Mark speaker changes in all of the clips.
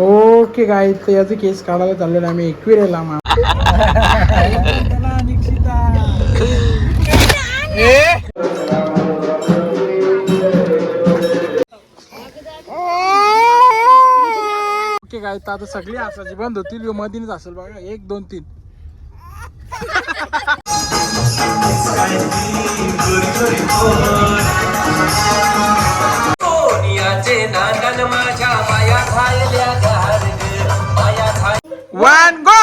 Speaker 1: Okay गाय तर याचे केस काढायला चाललेलं आम्ही एकविरेला मा ओके गाय तर आता सगळी असायची बंद होतील मधीनच असेल बघा एक दोन तीन. वन गो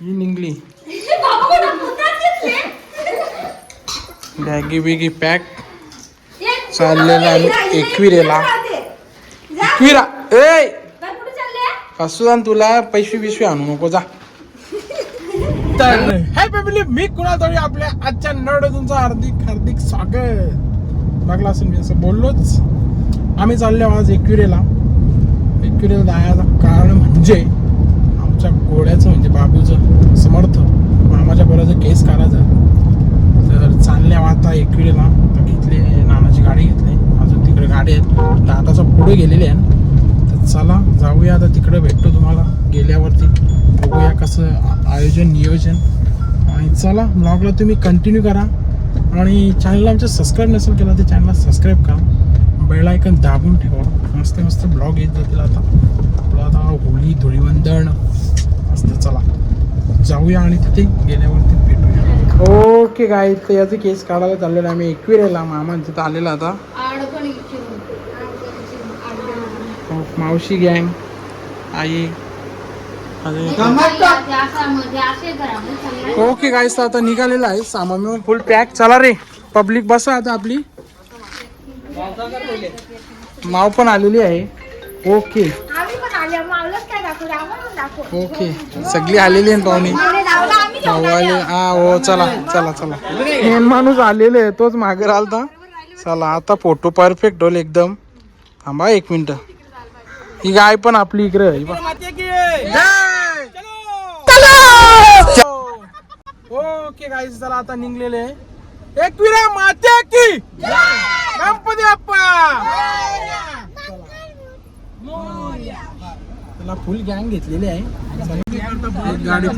Speaker 1: ही निघली. बॅगी बिगी पॅक चाललेला आम्ही एकविरेला एकविरा ए आणि तुला पैसे बिशवी आणू नको जा. तर हाय फॅमिली मी कुणाल तरी आपल्या आजच्या नड तुमचं हार्दिक हार्दिक स्वागत. बघला असेल मी असं बोललोच. आम्ही चाललो आज एकविरेला एकविरेला जायचं कारण म्हणजे आमच्या घोड्याचं म्हणजे बाबूचं समर्थ. मामाच्या पोराचं केस काढायचं. तर चालल्या आता एकविरेला गाडी घेतली. अजून तिकडे गाडी आहेत. दादाचा पुढे गेलेली आहे. तर चला जाऊया आता तिकडे भेटतो तुम्हाला. गेल्यावरती बघूया कसं आयोजन नियोजन. आणि चला ब्लॉगला तुम्ही कंटिन्यू करा. आणि चॅनलला आमचं सबस्क्राईब नसेल केला तर चॅनलला सबस्क्राईब करा. बेल आयकन दाबून ठेवा. मस्त मस्त ब्लॉग येत जातील आता. आपलं आता होळी धुळीवंदन. मस्त चला. जाऊया आणि तिथे गेल्यावरती भेटूया. हो. ओके गाय तर याचे केस काढायला चाललेलं आम्ही एकविरेला मामा तिथं आलेला आता. मावशी गँग आई. ओके गाईस तर आता निघालेलं आहे. सामान मिळून फुल पॅक चला रे पब्लिक बसा आता आपली. माव पण आलेली आहे. ओके. ओके. सगळी आलेली आहे पाहुणे? आले हा हो चला चला चला. मेन माणूस आलेले आहे तोच मागे राहिलता. चला आता फ़ोटो परफेक्ट होईल एकदम. थांबा एक मिनिट. ही गाय पण आपली इकडे आहे.
Speaker 2: माती की?
Speaker 1: जय!
Speaker 2: चलो!
Speaker 1: ओके गाईज चला आता निघलेले. एकविरा माते की? गणपती बाप्पा! त्याला फुल गँग घेतलेली आहे. एक गाडी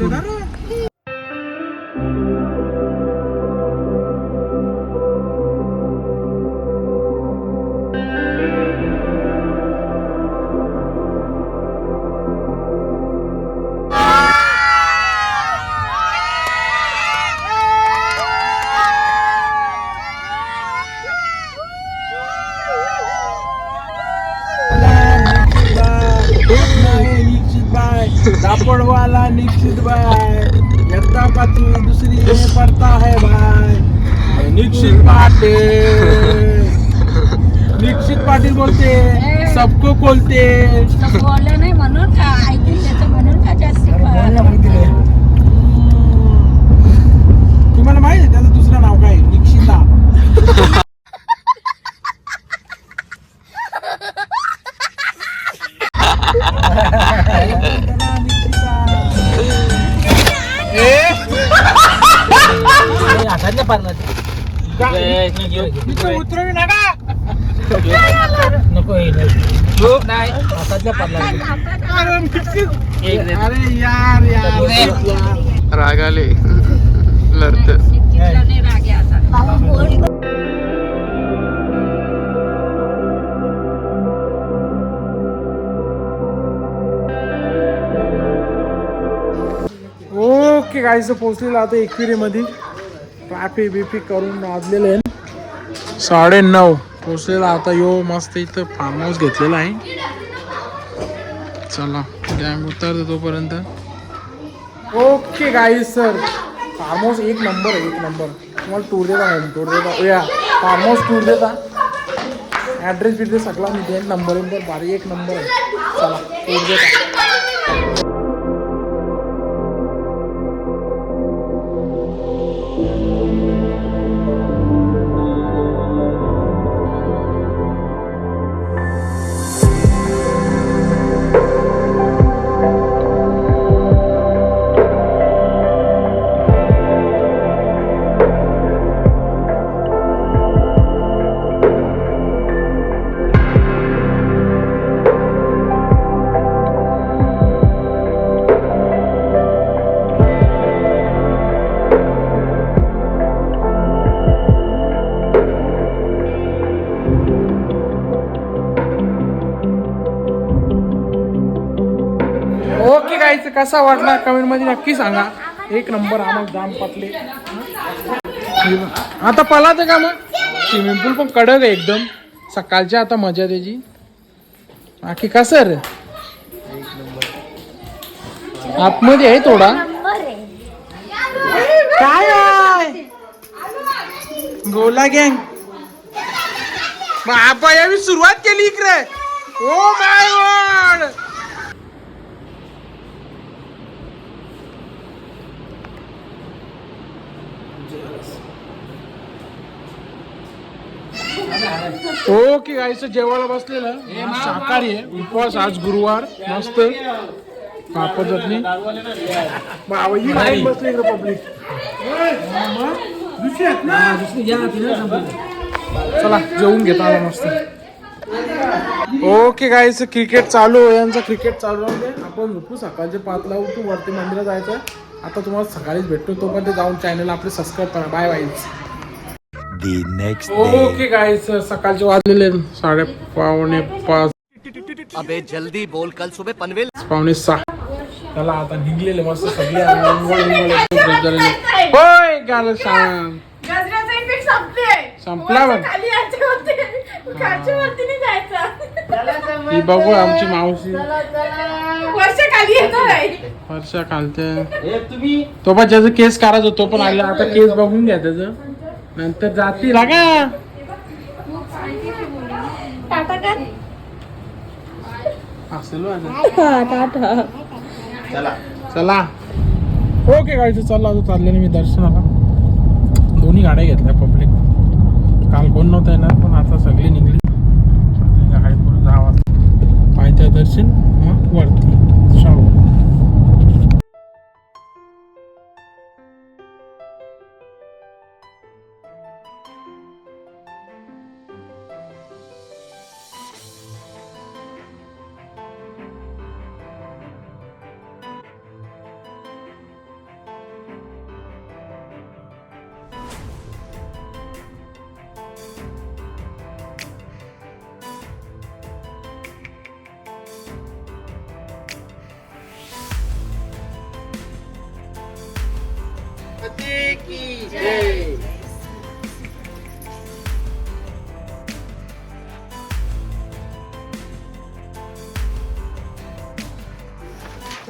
Speaker 1: फुल दापडवाला निश्चित बाय. एकटा पाती दुसरी ये पडता है बाय निश्चित पाटील. निश्चित पाटील बोलते. सबको बोलते
Speaker 3: बोलले नाही म्हणून का? ऐकून त्याचं म्हणून का जास्त कळलं.
Speaker 1: तुम्हाला माहिती आहे त्याचं दुसरं नाव काय? निक्षिता.
Speaker 2: हातातल्या पारला
Speaker 1: तिथं उतरवी नका.
Speaker 2: नको खूप नाही. हातातल्या पारला
Speaker 1: अरे निश्चित. अरे यार यार
Speaker 4: रागाले. लढत.
Speaker 1: ओके गायचं पोचलेलं आता एकविरीमध्ये. ट्रॅफिक बिफिक करून वाजलेलं साडे नऊ पोचलेला आता यो मस्त इथं फार्म हाऊस घेतलेला आहे. चला गॅंग उतरतो तोपर्यंत. Okay guy sir farm house एक नंबर आहे एक नंबर तुम्हाला टूर देता होम टूर देता? या फार्म हाऊस टूर देता. ॲड्रेस बिड्रेस सगळा मी देईन नंबर नंबर भारी एक नंबर आहे. चला टूर देता. ओके कसा वाटला? कमेंटमध्ये नक्की सांगा. एक नंबर आम्हाला जाम पाटले. आता पलाते का मग? स्विमिंग पूल पण कडक आहे एकदम. सकाळची आता मजा त्याची. बाकी का सर आतमध्ये आहे थोडा. काय गोला गँग. बाबा यावी सुरुवात केली इकडे. Oh my God. ओके आईचं जेवायला बसलेलं. शाकाहारी आहे. उपवास आज गुरुवार. मस्त. पापड चटणी बाबा ही लाईन बसली इकडे पब्लिक चला जेवून घेतो आला मस्त. ओके गाईचं क्रिकेट चालू आहे. यांचं क्रिकेट चालू आहे. आपण झोपू सकाळचे पाचला उठू. वरती मंदिरात जायचं आता तुम्हाला सकाळीच भेटतो. तोपर्यंत जाऊन चॅनल आपले सबस्क्राईब करा. Bye bye
Speaker 5: the next day.
Speaker 1: Okay guys सकाळचे वाजलेले साडे पावणे पाच.
Speaker 6: अबे जल्दी बोल कल सुबह पनवेल.
Speaker 1: पावणे सहा. चला आता निघलेले मस्त सगळे. होय गाल सांग.
Speaker 3: संपले
Speaker 1: संपला बघ
Speaker 3: खाली यायचे होते खालच्या वरती नाही जायचं.
Speaker 1: ही बघू आमची मावशी.
Speaker 3: वर्ष
Speaker 1: खालते तो पण ज्याचं केस काढायचा तो पण आला. आता केस बघून घ्या त्याचं. नंतर जातील का
Speaker 3: टाटा कर.
Speaker 1: असेल माझं. चला. ओके गायचं चला आता चालले मी दर्शनाला. दोन्ही गाड्या घेतल्या पब्लिक काल कोण नव्हतं येणार पण आता सगळी निघली. गाडी करून जावा. पायथ्या दर्शन मग वरती.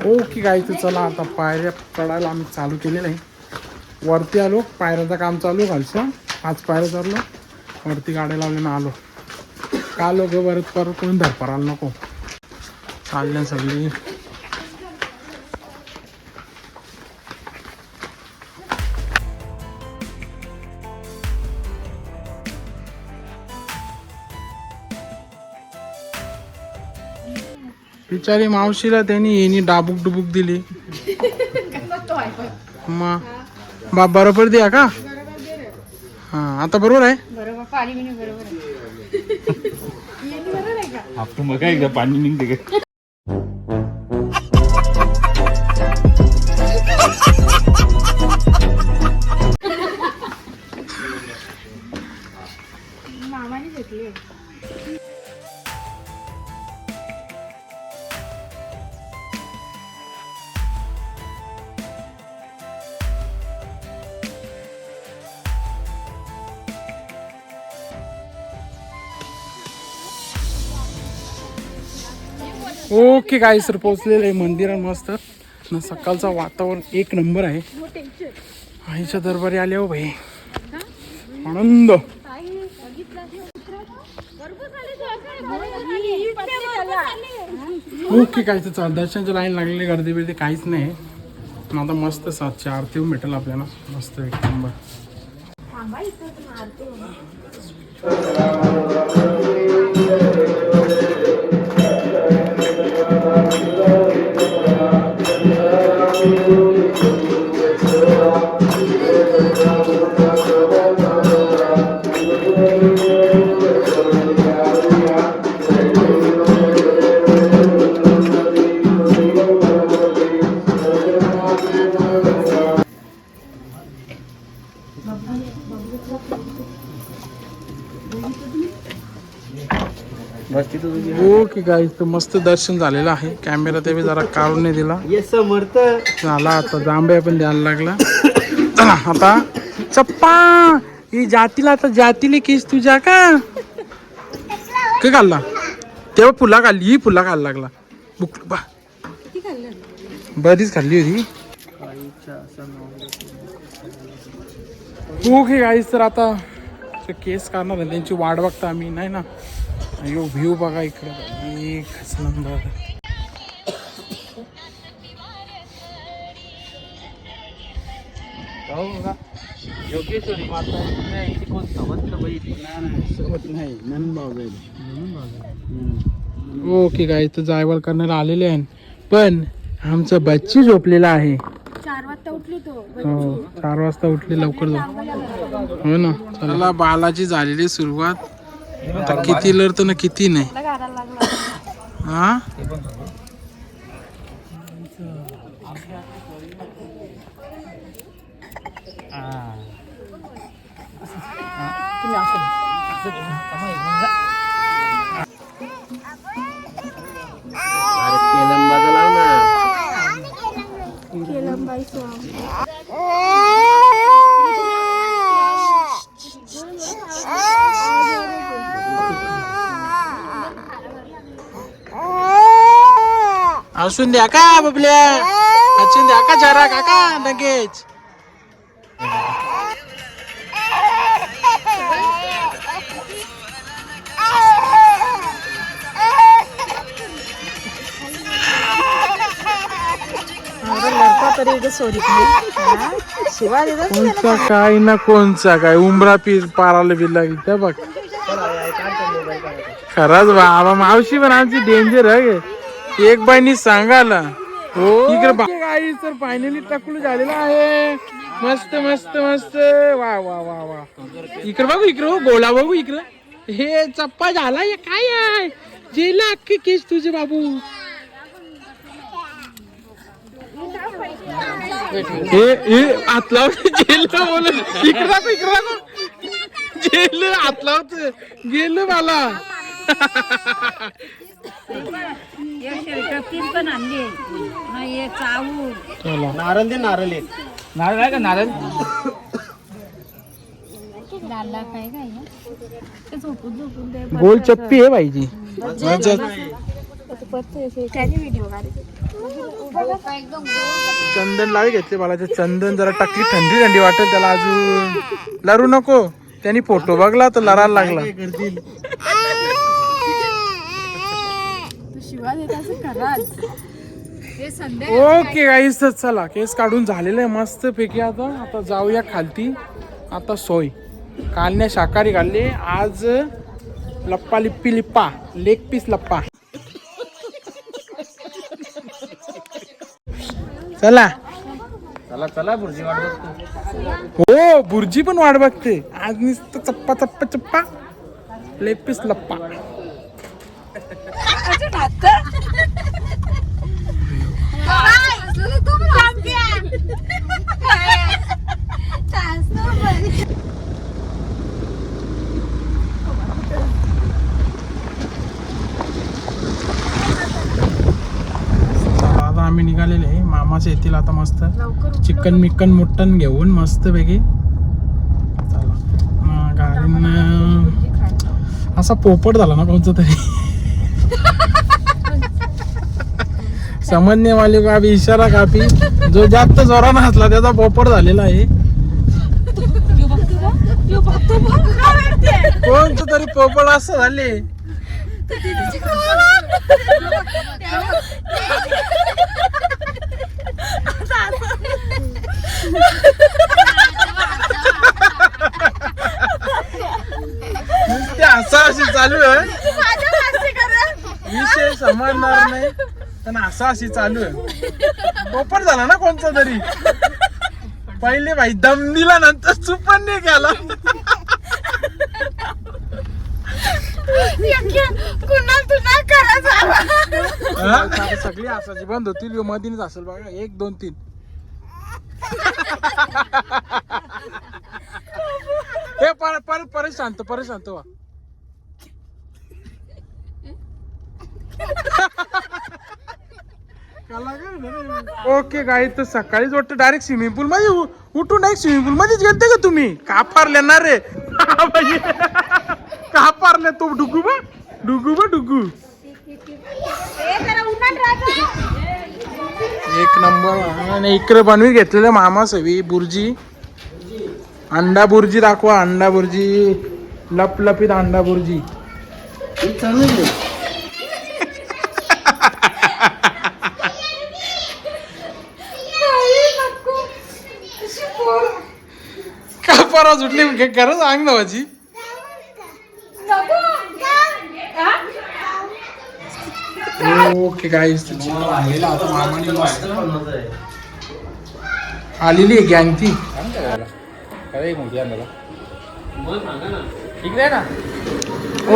Speaker 1: ओके गायचं चला आता पायऱ्या चढायला आम्ही चालू केलेलं आहे. वरती आलो पायऱ्याचं काम चालू घालचं आज पायऱ्या चढलो वरती गाड्या लावल्यानं आलो. का लोक परत परत कोणी धरपरायला नको? चालल्या सगळी. बिचारी मावशीला त्यांनी येणी डाबूक डुबूक दिली. मग बा बरोबर द्या का? हा आता बरोबर आहे?
Speaker 3: बरोबर पाणी
Speaker 4: निघते
Speaker 1: ओके काय सर पोचलेलं आहे मंदिरात मस्त. न सकाळचं वातावरण एक नंबर आहे. आईच्या दरबारी आले हो भाई. आनंद. ओके काय तर चाल दर्शनाची लाईन लागलेली गर्दी बिर्दी काहीच नाही. आता मस्त सातशे आरती भेटेल आपल्याला. मस्त एक नंबर. ओके ओके तर मस्त दर्शन झालेलं आहे. कॅमेरा ते बी जरा काढून नाही दिला
Speaker 2: ये समर्थ
Speaker 1: झाला आता जांभया पण द्यायला लागला. चला आता चप्पा! ही जातीला आता जातीले केस तुझ्या का? काय खाल्ला? तेव्हा फुला खाल्ली ही फुला खायला लागला. बुक बा. बरीच खाल्ली होती. ओके गाईस तर आता ते केस काढणार त्यांची वाट बघता आम्ही नाही ना? अयो व्ह्यू बघा इकडे. एकच नंबर.
Speaker 2: योगेश्वरी. माता इथे कोण? समजलं बैल
Speaker 1: ओके काय तर जायवळ करणारे आलेले आहे पण आमचं बच्ची झोपलेला आहे.
Speaker 3: चार वाजता उठली तो
Speaker 1: हो चार वाजता उठले लवकर जाऊ हो ना. चला. बालाची झालेली सुरुवात. आता किती लढतं ना किती नाही हा
Speaker 2: अरे केलम बाजूला ना
Speaker 1: असून द्या का बबल्या? असून द्या का जरा काका लगेच. कोणचा काय ना कोणचा काय? उमरा पीर पाराला बिरला इथं बघ. खरंच बाबा मावशी पण आमची डेंजर आहे. एक बाईनी सांगायला. हो? इकडे तर फायनली टकलू झालेला आहे. मस्त मस्त मस्त. वा वा वा वा. इकडे बघू इकडे गोळा बघू इकडे. हे चप्पा झाला हे काय आहे? जेला अख्खे केस तुझे बाबू. हे हे हात जेल बोल इकडे दाखव इकडे दाखव. जेल हात. लावते गेलं मला.
Speaker 3: पण आणली नाही चावून
Speaker 1: चला
Speaker 2: नारळ दे नारळ एक. नारळ आहे का नारळ?
Speaker 1: गोल चप्पी आहे पाहिजे चंदन लावी घेतले मला ते चंदन जरा टाकली थंडी थंडी वाटेल त्याला अजून. लरू नको त्यांनी फोटो बघला तर लरायला लागला.
Speaker 3: शिवा देत असं खराच संध्या
Speaker 1: ओके गाईस तर चला केस काढून झालेलं आहे मस्त पैकी आता. आता जाऊया खालती. आता सोय. कालने शाकाहारी खाल्ली. आज लप्पा लिप्पी लिप्पा. लेग पीस लप्पा. चला.
Speaker 2: चला चला बुर्जी वाट बघतो.
Speaker 1: हो बुर्जी पण वाट बघते. आज नुसतं चप्पा चप्पा चप्पा. लेग पीस लप्पा. आता आम्ही निघालेले आहे. मामाचे येतील आता मस्त. चिकन मिकन मटन घेऊन मस्त वेगळी गाडीनं असा पोपट झाला ना कोणचा तरी. समजणे वाले कापी इशारा कापी. जो जास्त जोरानं हसला त्याचा पोपट झालेला आहे. कोणतं तरी पोपट असं झाले. ते हसा अशी चालू आहे. विषय समजणार नाही. पण हसा अशी चालू आहे. पोपट झाला ना कोणता तरी? पहिले भाई दम दिला नंतर चूप पण नाही गेला? सगळी हसायची बंद होतील ह्यो मधीनच असेल बघा एक दोन तीन. हे परत परत परत शांत परत शांत व्हा. ओके गाई तर सकाळीच वाटतं डायरेक्ट स्विमिंग पूल मध्ये उ- उठून डायरेक्ट स्विमिंग पूल मध्येच गेलते का तुम्ही? कापारले ना रे. कापारले तो डुगू बा. डुगू बा डुगू. एक नंबर. आणि इकडे बनवी घेतलेलं मामा सवी बुर्जी. अंडा बुर्जी दाखवा अंडा बुर्जी. लपलपीत अंडा बुर्जी का परवा सुटली गरज सांग ना ओके काय आलेली आहे गँग ती.
Speaker 2: इकडे ना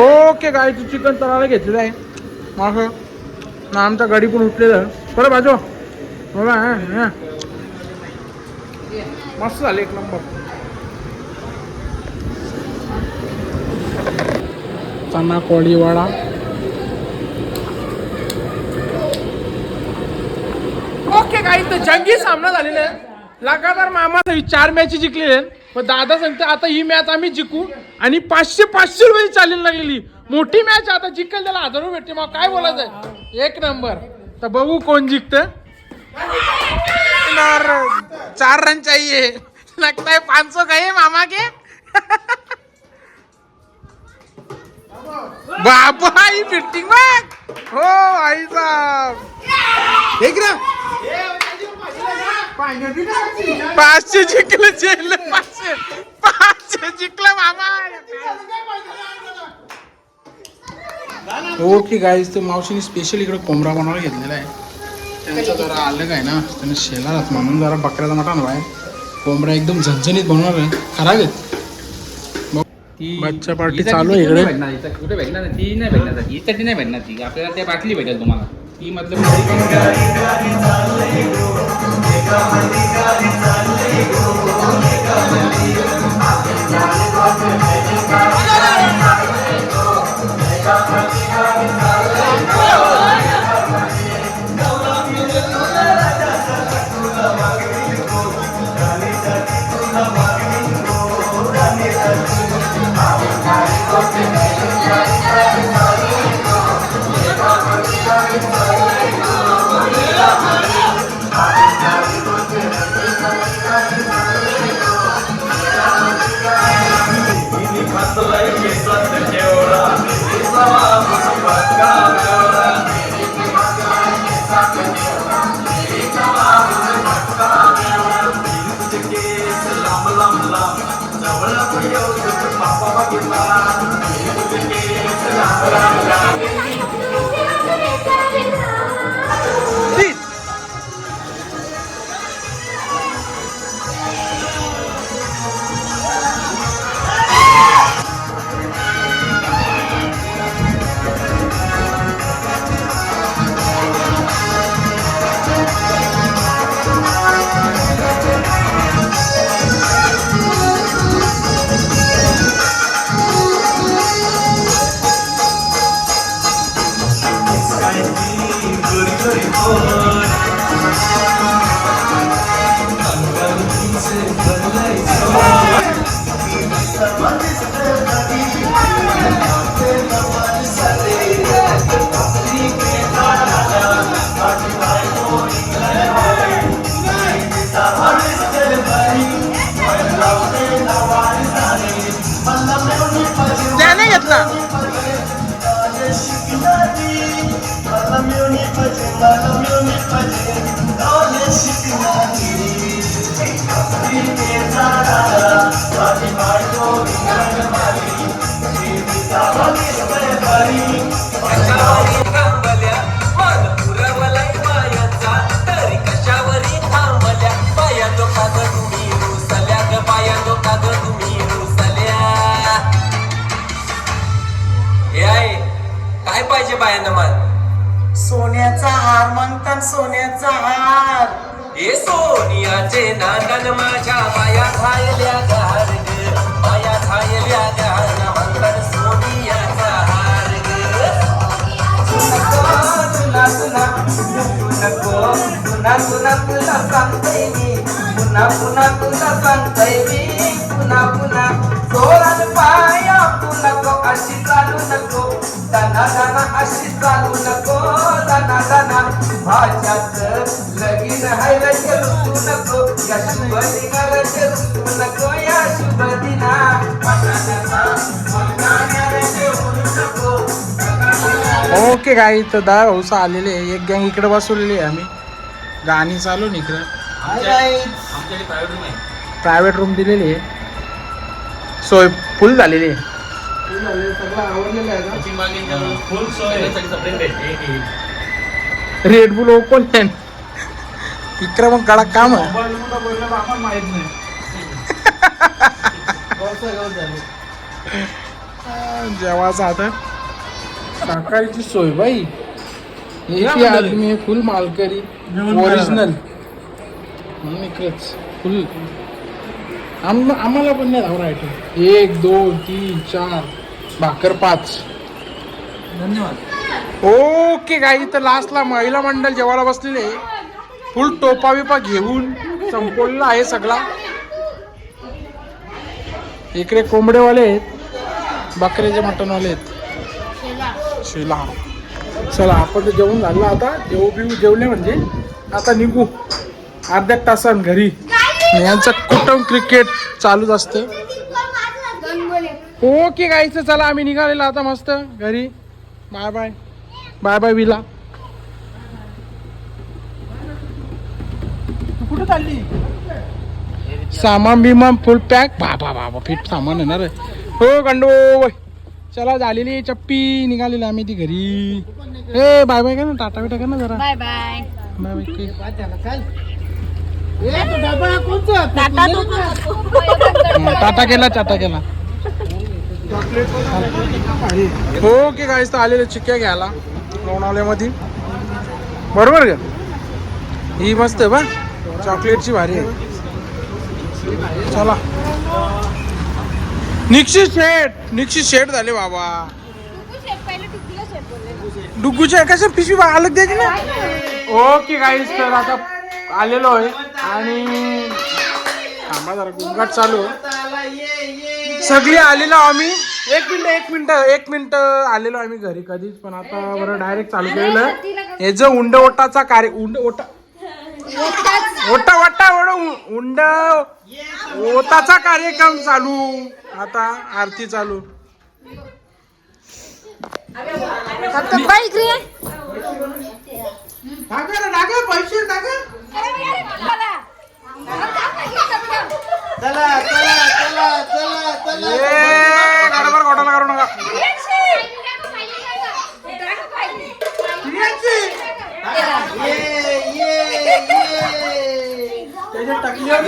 Speaker 1: ओके गायचं चिकन तळायला घेतलेलं आहे. मग. ना आमचा गाडी पण उठलेलं. बरं बाजू. बघा मस्त झाले एक नंबर चना कोळी वडा ओके काही तर जंगी सामना झालेला आहे. लगातार मामा चार मॅच जिंकलेले आहेत. पण दादा सांगते आता ही मॅच आम्ही जिंकू आणि पाचशे पाचशे रुपये चालेल लागलेली. मोठी मॅच आता जिंकेल त्याला हजार रुपये भेटते. मग काय बोलायचं एक नंबर तर बघू कोण जिंकत. चार रन चाहिए. लगता है पाँच सौ गए मामा के? बाबा ही फिटिंग बघ. हो आई साहब एक ना पाचशे जिंकलं जेल पाचशे. पाचशे जिंकलं मामा. ओके गाईज तर मावशीने स्पेशल इकडे कोंबडा बनवायला घेतलेला आहे. त्यांचा जरा अलग आहे ना त्यांना शेलारात म्हणून जरा बकऱ्याचा मटण आहे कोंबडा एकदम झणझणीत बनवणार आहे. खराब आहेत. बच्चा पार्टी चालू आहे इकडे.
Speaker 2: कुठे भेटणार नाही? ती नाही भेटणार ती ती नाही भेटणार ती आपल्याला त्या बाटली भेटेल तुम्हाला. ती मतलब
Speaker 7: काय पाहिजे बायांना मन
Speaker 8: सोन्याचा हार म्हणतात सोन्याचा हार.
Speaker 7: हे सोनियाचे नांदन माझ्या बाया खायल्या गार बाया खायल्या गार
Speaker 2: नको पुन्हा पुन्हा तुला मी पुन्हा पुन्हा तुला मी पुन्हा पुन्हा पाया तू नको अशी चालू नको दाना दाना अशी चालू नको दाना दाना भाच्यात लगीन हायला चलू नको या शुभ निघाला चलू ऋतू नको या शुभ दिना
Speaker 1: ओके गाई तर दहा भाऊस आलेले आहे. एक गँग इकडे बसवलेली आहे आम्ही. गाणी चालू ना इकडं.
Speaker 9: आमच्याकडे प्रायव्हेट रूम आहे.
Speaker 1: प्रायव्हेट रूम दिलेली आहे. सोय फुल झालेली आहे. आहे, सगळं आवडलेलं आहे ना.
Speaker 9: तीन वाजेच्या फुल सोय सेपरेट भेटते
Speaker 1: रेड बुल ओपन आहे. विक्रम कडक काम आहे. जेवायचं आता. सकाळची सोय बाई. ही आदमी फुल मालकरी ओरिजिनल इकडेच फुल. आम आम्हाला पण नाही धावरा आयटम एक दोन तीन चार भाकर पाच. धन्यवाद. ओके गाई तर लास्टला महिला मंडळ जेवायला बसलेले फुल टोपा बिपा घेऊन संपवलेला आहे सगळा. इकडे कोंबडेवाले आहेत बकऱ्याचे मटणवाले आहेत. शेला चला आपण तर जेवण झालं आता. जेवू बिवू जेवले म्हणजे. आता निघू. अर्ध्या तासान घरी. यांचं कुटुंब क्रिकेट चालूच असते? ओके गायचं चला आम्ही निघालेलो आता मस्त. घरी. Bye bye bye bye Vila तू कुठं चालली? सामान बिमान फुल पॅक बाबा बाबा फिट सामान येणार आहे हो गंडो चला झालेली चप्पी. निघालेली आम्ही ती घरी. ए बाय बाय का ना टाटा बिटा का ना जरा.
Speaker 3: बाय बाय
Speaker 1: बाय बाय की.
Speaker 3: टाटा तू
Speaker 1: हा, टाटा केला टाटा केला. ओके गाईस तर आलेले चिक्क्या घ्यायला. लोणावल्यामध्ये बरोबर का? ही मस्त आहे बा. चॉकलेटची भारी आहे. चला. निक्षित शेट निक्षित शेट झाले बाबा. डुग्गूच्या कशा पिशवी बा- अलग द्यायची ना? ओके गाईस तर आता आलेलो आहे. आणि थांबा जरा गुंगाट चालू आहे. सगळी आलेलो आम्ही. एक मिनिट एक मिनिट एक मिनिट आलेलो आम्ही घरी कधीच पण आता बरं डायरेक्ट चालू केलं हे जो उंड ओटाचा कार्य उंड ओटा ओटा ओटा ओढ उंड. ओटाचा कार्यक्रम चालू. आता आरती चालू. रे, टाका, पैसे टाका गडबड घोटाळा करू नका. टकलीवर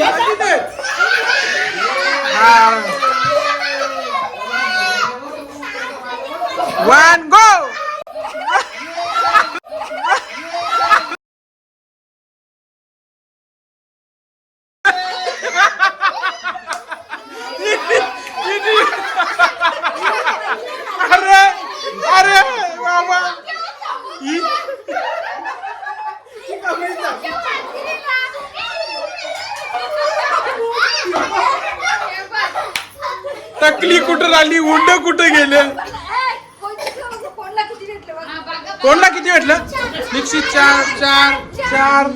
Speaker 1: टाकी दे. हा. One go! अरे अरे बाबा टकली कुठं आली उंड कुठं गेले कोणला किती भेटलं निश्चित चार चार चार.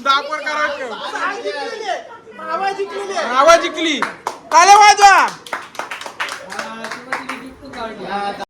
Speaker 1: दापर करायचं आवाज जिंकली आवाज जिंकली. काले वाजवा.